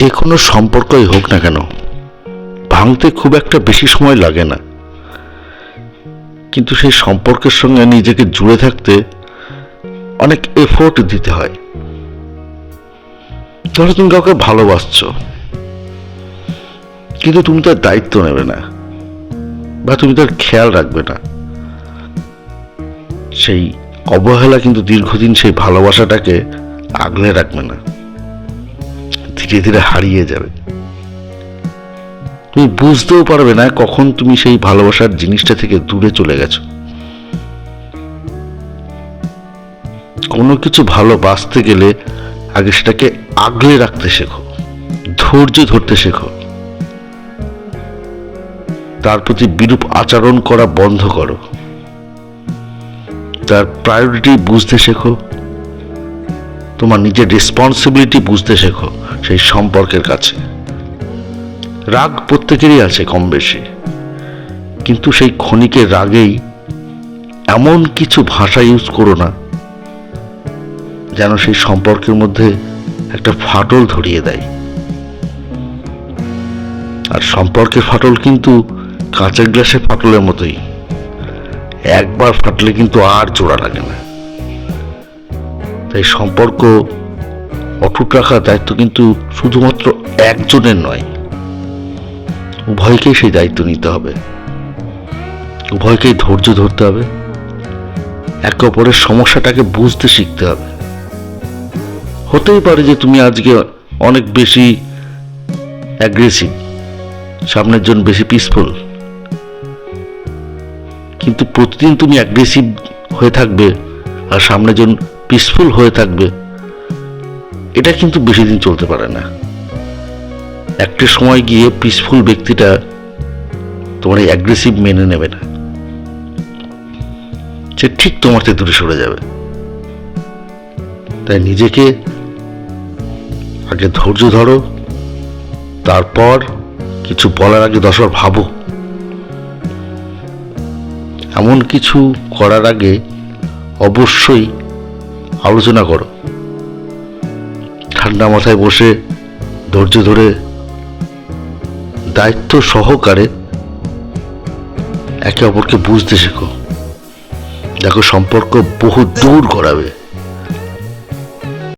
যে কোনো সম্পর্কই হোক না কেন, ভাঙতে খুব একটা বেশি সময় লাগে না। কিন্তু সেই সম্পর্কের সঙ্গে নিজেকে জুড়ে থাকতে অনেক এফোর্ট দিতে হয়। ধরো তুমি কাউকে ভালোবাসছো, কিন্তু তুমি তার দায়িত্ব নেবে না, বা তুমি তার খেয়াল রাখবে না। সেই অবহেলা কিন্তু দীর্ঘদিন সেই ভালোবাসাটাকে আগলে রাখবে না। ধীরে ধীরে হারিয়ে যাবে। তুমি বুঝতেও পারবে না কখন তুমি সেই ভালোবাসার জিনিসটা থেকে দূরে চলে গেছো। কোনো কিছু ভালোবাসতে গেলে আগে সেটাকে আগলে রাখতে শেখো, ধৈর্য ধরতে শেখো। তার প্রতি বিরূপ আচরণ করা বন্ধ করো। তার প্রায়োরিটি বুঝতে শেখো তোমার নিজের রেসপন্সিবিলিটি বুঝতে শেখো সেই সম্পর্কের কাছে। রাগ প্রত্যেকেরই আছে কম বেশি। কিন্তু সেই ক্ষণিকের রাগেই এমন কিছু ভাষা ইউজ করো না, যেন সেই সম্পর্কের মধ্যে একটা ফাটল ধরিয়ে দেয়। আর সম্পর্কের ফাটল কিন্তু কাঁচের গ্লাসের ফাটলের মতোই। একবার ফাটলে কিন্তু আর জোড়া লাগে না। তাই সম্পর্ক অটুট রাখার দায়িত্ব কিন্তু শুধুমাত্র একজনের নয়। উভয়কেই সেই দায়িত্ব নিতে হবে। উভয়কেই ধৈর্য ধরতে হবে। একে অপরের সমস্যাটাকে বুঝতে শিখতে হবে। হতেই পারে যে তুমি আজকে অনেক বেশি অ্যাগ্রেসিভ সামনের জন বেশি পিসফুল কিন্তু প্রতিদিন তুমি অ্যাগ্রেসিভ হয়ে থাকবে আর সামনের জন পিসফুল হয়ে থাকবে, এটা কিন্তু বেশি দিন চলতে পারে না। একটা সময় গিয়ে পিসফুল ব্যক্তিটা তোমার এই অ্যাগ্রেসিভ মেনে নেবে না। সে ঠিক তোমার থেকে দূরে সরে যাবে। তাই নিজেকে আগে ধৈর্য ধরো, তারপর কিছু বলার আগে দশবার ভাবো। এমন কিছু করার আগে অবশ্যই আলোচনা করো। ঠান্ডা মাথায় বসে ধৈর্য ধরে দায়িত্ব সহকারে একে অপরকে বুঝতে শেখো। দেখো সম্পর্ক বহু দূর করাবে